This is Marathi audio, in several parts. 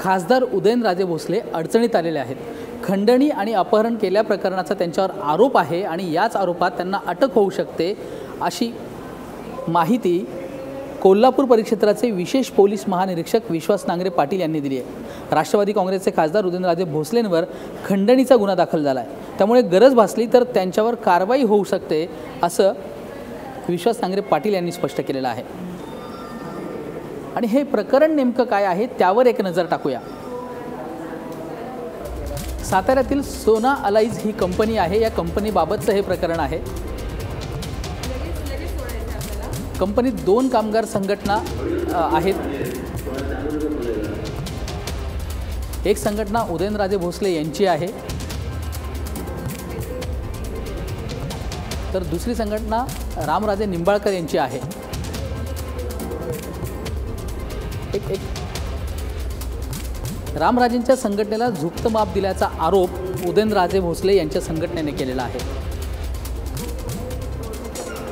खासदार उदयनराजे भोसले अडचणीत आलेले आहेत. खंडणी आणि अपहरण केल्या प्रकरणाचा त्यांच्यावर आरोप आहे आणि याच आरोपात त्यांना अटक होऊ शकते अशी माहिती कोल्हापूर परिक्षेत्राचे विशेष पोलीस महानिरीक्षक विश्वास नांगरे पाटील यांनी दिली आहे. राष्ट्रवादी काँग्रेसचे खासदार उदयनराजे भोसलेंवर खंडणीचा गुन्हा दाखल झाला आहे त्यामुळे गरज भासली तर त्यांच्यावर कारवाई होऊ शकते असं विश्वास नांगरे पाटील यांनी स्पष्ट केलेलं आहे. आणि हे प्रकरण नेमकं काय आहे त्यावर एक नजर टाकूया. साताऱ्यातील सोना अलाईज ही कंपनी आहे. या कंपनीबाबतचं हे प्रकरण आहे. कंपनीत दोन कामगार संघटना आहेत. एक संघटना उदयनराजे भोसले यांची आहे. तर दुसरी संघटना रामराजे निंबाळकर यांची आहे. एक एक रामराजेंच्या संघटनेला झुकतं माप दिल्याचा आरोप उदयनराजे भोसले यांच्या संघटनेने केलेला आहे.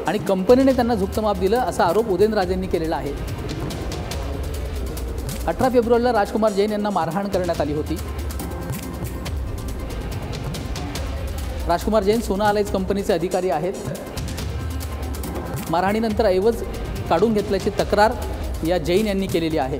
आणि कंपनीने त्यांना झुकतं माप दिलं असा आरोप उदयनराजेंनी केलेला आहे. अठरा फेब्रुवारीला राजकुमार जैन यांना मारहाण करण्यात आली होती. राजकुमार जैन सोना अलाईज कंपनीचे अधिकारी आहेत. मारहाणीनंतर ऐवज काढून घेतल्याची तक्रार या जैन यांनी केलेली आहे.